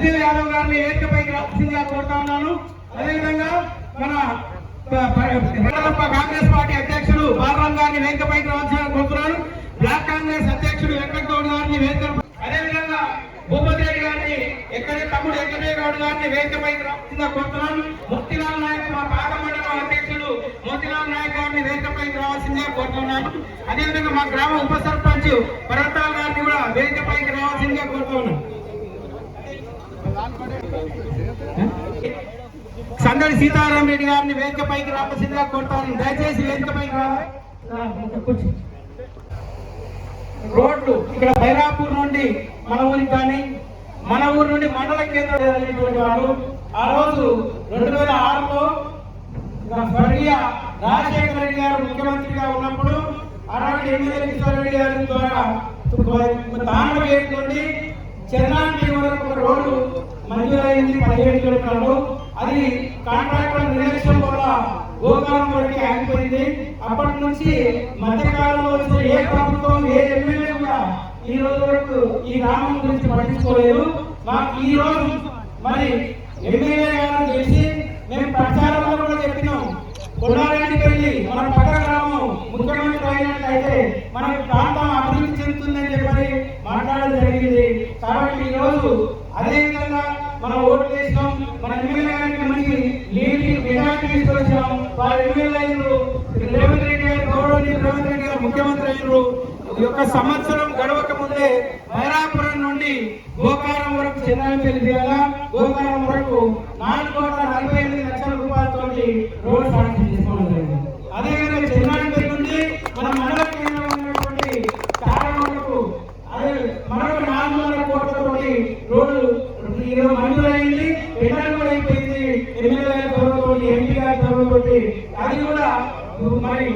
సంజయ్ యాదవ్ గారిని ఏకపైకి రావాల్సిందిగా కోరుతా ఉన్నాను. అదేవిధంగా మన కాంగ్రెస్ పార్టీ అధ్యక్షుడు బాలరాం గారిని వేదికపైకి రావాల్సిన కోరుతున్నాను. బ్లాక్ కాంగ్రెస్ అధ్యక్షుడు వెంకటగౌడ్ గారిని వేదిక అదేవిధంగా భూపతి రెడ్డి గారిని ఎక్కడే తమ్ముడు వెంకటయ్య గౌడ్ గారిని వేదికపైకి రావాల్సిందిగా కోరుతున్నాను. ముక్తిలాల్ నాయక్ మా పాత మండలం అధ్యక్షుడు మోతిలాల్ నాయక్ గారిని వేదికపైకి రావాల్సిందే కోరుతున్నాను. అదేవిధంగా మా గ్రామ ఉప సర్పంచ్ పర్వతాల్ గారిని కూడా వేదికపైకి రావాల్సిందే కోరుతున్నాను. సందడి సీతారాం రెడ్డి గారిని వేదికపైకి రావాల్సిందిగా కోరుతాను దయచేసి వేదికపైకి రావాలి రోడ్లు ఇక్కడ బైరాపూర్ నుండి మన ఊరికి కానీ మన ఊరు నుండి మండల కేంద్రం వారు వాడు. ఆ రోజు రెండు వేల ఆరులో స్వర్గీయ రాజశేఖర రెడ్డి గారు ముఖ్యమంత్రిగా ఉన్నప్పుడు ఆనాటి ఎమ్మెల్యే కిషోర్ రెడ్డి గారి ద్వారా తాండ్ర నుండి చెన్నాంటి వరకు ఒక రోడ్డు మంజూరైంది పదిహేడు కిలోమీటర్లు. అది కాంట్రాక్టర్ నిర్లక్ష్యం వల్ల గోకాలం వరకు ఆగిపోయింది. అప్పటి నుంచి మధ్యకాలంలో వచ్చిన ఏ ప్రభుత్వం ఏ ఎమ్మెల్యే కూడా ఈ రోజు వరకు ఈ గ్రామం గురించి పట్టించుకోలేదు. మాకు ఈ రోజు మరి ఎమ్మెల్యే గారు చేసి మేము ప్రచారంలో కూడా చెప్పినాం. కొండారెడ్డి పెళ్ళి మన పక్క గ్రామం ముఖ్యమంత్రి అయినట్లయితే మన ప్రాంతం అభివృద్ధి చెందుతుందని చెప్పని మాట్లాడడం జరిగింది. కాబట్టి ఈ రోజు అదే విధంగా మనం ఓటు వేసినాం మన ఎమ్మెల్యే గారికి మంచి నీటి మెజార్టీ తీసుకొచ్చాం. వారి ఎమ్మెల్యే అయినరు రేవంత్ రెడ్డి గారు గౌరవనీయ రేవంత్ రెడ్డి గారు ముఖ్యమంత్రి అయినరు. ఈ యొక్క సంవత్సరం గడవక ముందే మైరాపురం నుండి గోకారం వరకు చెన్నాపల్లి దిగాల గోకారం వరకు నాలుగు కోట్ల నలభై ఎనిమిది లక్షల రూపాయలతో రోడ్డు శాంక్షన్ చేసుకోవడం జరిగింది అదేవిధంగా చెన్నాపల్లి నుండి మన మండల కేంద్రంలో ఉన్నటువంటి కారణాలకు అదే మరొక నాలుగు వందల రోడ్లు రోడ్డు ఈరోజు మంజూరైంది టెండర్ కూడా అయిపోయింది. ఎమ్మెల్యే గారి చొరవతో ఎంపీ గారి అది కూడా మరి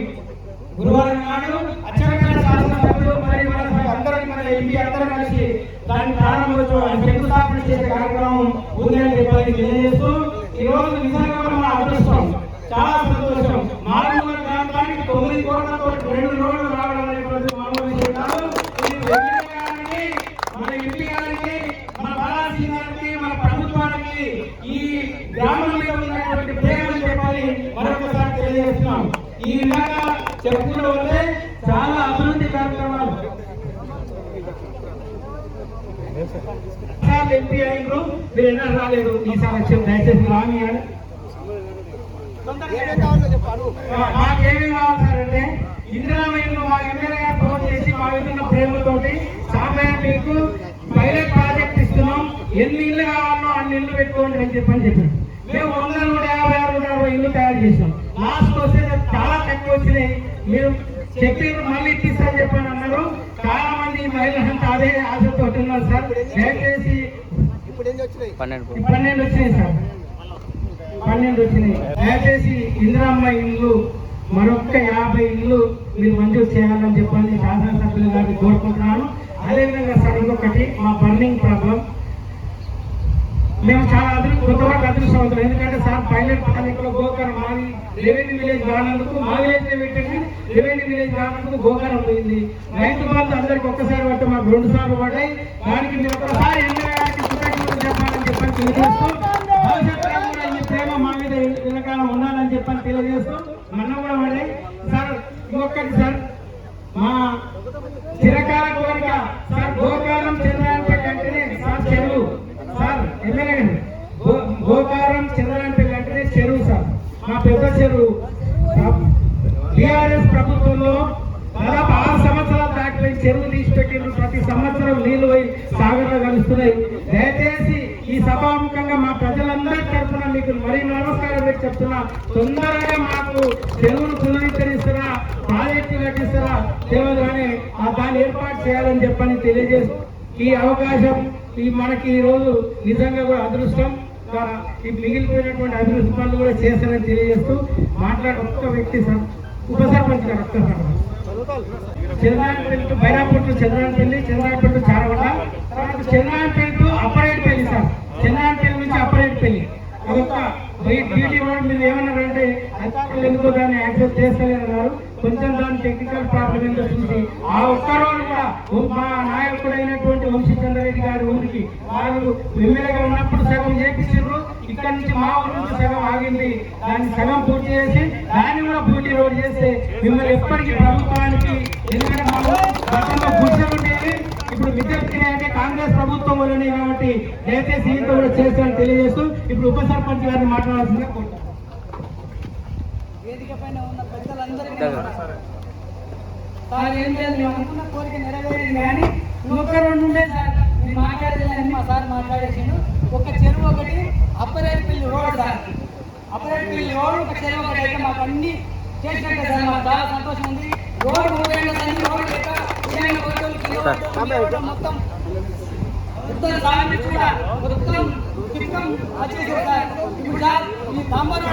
గురువారం నాడు అచ్చంగా శాసనసభ్యులు మరియు అందరం మన ఎంపీ అందరం కలిసి దాన్ని ప్రారంభోత్సవం శంకుస్థాపన చేసే కార్యక్రమం ఉందని తెలియజేస్తూ ఈ రోజు నిజంగా మన అదృష్టం చాలా సంతోషం. మారుమూల ప్రాంతానికి తొమ్మిది కోట్లతో రెండు రోజులు రావడం అనేటువంటి మామూలు విషయం కాదు ఇది ఎమ్మెల్యే గారికి మన ఎంపీ గారికి మన బాలాజీ గారికి మన ప్రభుత్వానికి ఈ గ్రామం మీద ఉన్నటువంటి ప్రేమను చెప్పాలి చేస్తున్నాం ఈ విధంగా చెప్పుకుంటూ వస్తే చాలా అభివృద్ధి కార్యక్రమాలు. ఎంపీ అయినరు మీరు ఎన్నో రాలేదు. ఈసారి వచ్చి దయచేసి రాని అని మాకేమీ కావాలి ఇందిరామయ్యను మా ఎమ్మెల్యే ఫోన్ చేసి మా విధంగా ప్రేమతోటి సామయ్య మీకు పైలట్ ప్రాజెక్ట్ ఇస్తున్నాం. ఎన్ని ఇల్లు కావాలో అన్ని ఇల్లు పెట్టుకోండి అని చెప్పని చెప్పారు. మేము వంద నూట యాభై ఆరు నూట అరవై ఇల్లు తయారు చేసాం లాస్ట్ వస్తే నాకు చాలా తక్కువ వచ్చినాయి మీరు చెప్పి మళ్ళీ ఇప్పిస్తారని చెప్పని అన్నారు. చాలా మంది మహిళలంతా అదే ఆశతో ఉన్నారు సార్. దయచేసి పన్నెండు వచ్చినాయి సార్. పన్నెండు వచ్చినాయి. దయచేసి ఇందిరామ్మ ఇల్లు మరొక్క యాభై ఇల్లు మీరు మంజూరు చేయాలని చెప్పని శాసనసభ్యులు గారిని కోరుకుంటున్నాను. అదేవిధంగా సార్ ఇంకొకటి మా బర్నింగ్ ప్రాబ్లం. మేము చాలా అదృ కొంతవరకు అదృష్టవంతులు ఎందుకంటే సార్ పైలట్ ప్రాజెక్టులో గోకరం మాది రెవెన్యూ విలేజ్ కానందుకు మా విలేజ్ పెట్టండి రెవెన్యూ విలేజ్ కానందుకు గోకరం పోయింది. రైతు బంధు అందరికి ఒక్కసారి పట్టు మాకు రెండు సార్లు పడ్డాయి. దానికి మీరు ఒకసారి ఎమ్మెల్యే చెప్పాలని చెప్పని తెలియజేస్తూ భవిష్యత్తులో కూడా ఈ ప్రేమ మా మీద ఎల్లకాలం ఉండాలని చెప్పని తెలియజేస్తూ మొన్న కూడా పడ్డాయి సార్ ఇంకొకటి సార్ మా చిరకాల కోరిక సార్ గోకారం చంద్రాంపేట అంటేనే సార్ చెరువు సార్ ఎమ్మెల్యే గారు గో- గోకారం చంద్రాంపేట అంటేనే చెరువు సార్ మా పెద్ద చెరువు టిఆర్ఎస్ ప్రభుత్వంలో దాదాపు ఆరు సంవత్సరాలు దాటిపోయి చెరువు తీసి పెట్టిండ్రు ప్రతి సంవత్సరం నీళ్ళు పోయి సాగర్లో కలుస్తున్నాయి. దయచేసి ఈ సభాముఖంగా మా ప్రజలందరి తరఫున మీకు మరీ నమస్కారం పెట్టి చెప్తున్నా. తొందరగా మాకు చెరువును పునరుద్ధరిస్తారా ప్రాజెక్టు కట్టిస్తారా తెలియదు కానీ దాన్ని ఏర్పాటు చేయాలని చెప్పని తెలియజేస్తూ ఈ అవకాశం ఈ మనకి ఈరోజు నిజంగా కూడా అదృష్టం. ఈ మిగిలిపోయినటువంటి అభివృద్ధి పనులు కూడా చేశారని తెలియజేస్తూ మాట్లాడే ఒక్క వ్యక్తి సార్ ఉప సర్పంచ్ గారు ఒక్కసారి Chandrayanapalli to Bairapur to Chandrayanapalli Chandrayanapalli to Charavata తర్వాత చంద్రాయనపల్లి టు అప్పరేటిపల్లి సార్ చంద్రాయనపల్లి నుంచి అప్పరేటిపల్లి అదొక టీటీ రోడ్ మీద ఏమన్నారంటే అధికారులు ఎందుకో దాన్ని యాక్సెప్ట్ చేస్తలేదన్నారు కొంచెం దాని టెక్నికల్ ప్రాబ్లం ఏంటో చూసి. ఆ ఒక్క రోజు కూడా మా నాయకుడైనటువంటి వంశీచంద్రరెడ్డి గారి ఊరికి వాళ్ళు ఎమ్మెల్యేగా ఉన్నప్పుడు సగం చేపించారు ఇక్కడ నుంచి మా ఊరు నుంచి సగం ఆగింది దాన్ని సగం పూర్తి చేసి దాన్ని కూడా పూర్తి రోడ్ చేస్తే మిమ్మల్ని ఎప్పటికీ ప్రభుత్వానికి ఎందుకంటే గతంలో ఉండేవి ఇప్పుడు విద్యార్థి అంటే కాంగ్రెస్ ప్రభుత్వం వల్లనే కాబట్టి దయచేసి ఇంత కూడా చేస్తానని తెలియజేస్తూ ఇప్పుడు ఉప సర్పంచ్ గారిని మాట్లాడాల్సిందిగా కోరుతాను వేదిక పైన ఉన్న పెద్దలందరికీ సార్ ఏం లేదు మేము అనుకున్న కోరిక నెరవేరింది కానీ ఇంకొక రెండు ఉండే సార్. మీరు మా సార్ మాట్లాడేసిండు. ఒక చెరువు ఒకటి Apparepalli road sir. Apparepalli road ఒక చెరువు ఒకటి అయితే మాకు అన్ని చేసినట్టే సార్. మాకు చాలా సంతోషం ఉంది. రోడ్ మూడేళ్ళ సంది రోడ్ లేక ఇరవై కోట్లు కిలోమీటర్లు మొత్తం మొత్తం. సార్ కూడా మొత్తం చిత్తం వచ్చేసింది సార్. ఇప్పుడు సార్ ఈ నంబర్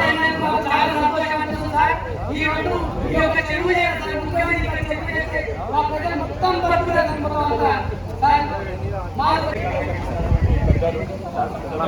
మాకు చాలా సంతోషం అనిపిస్తుంది సార్. ఈ రెండు ఈ యొక్క చెరువు చేయాలి సార్ ముఖ్యమైన ఇక్కడ చెరువు చేస్తే మా ప్రజలు మొత్తం బతుకుతారు సార్ మొత్తం అంతా సార్. మా ఆ?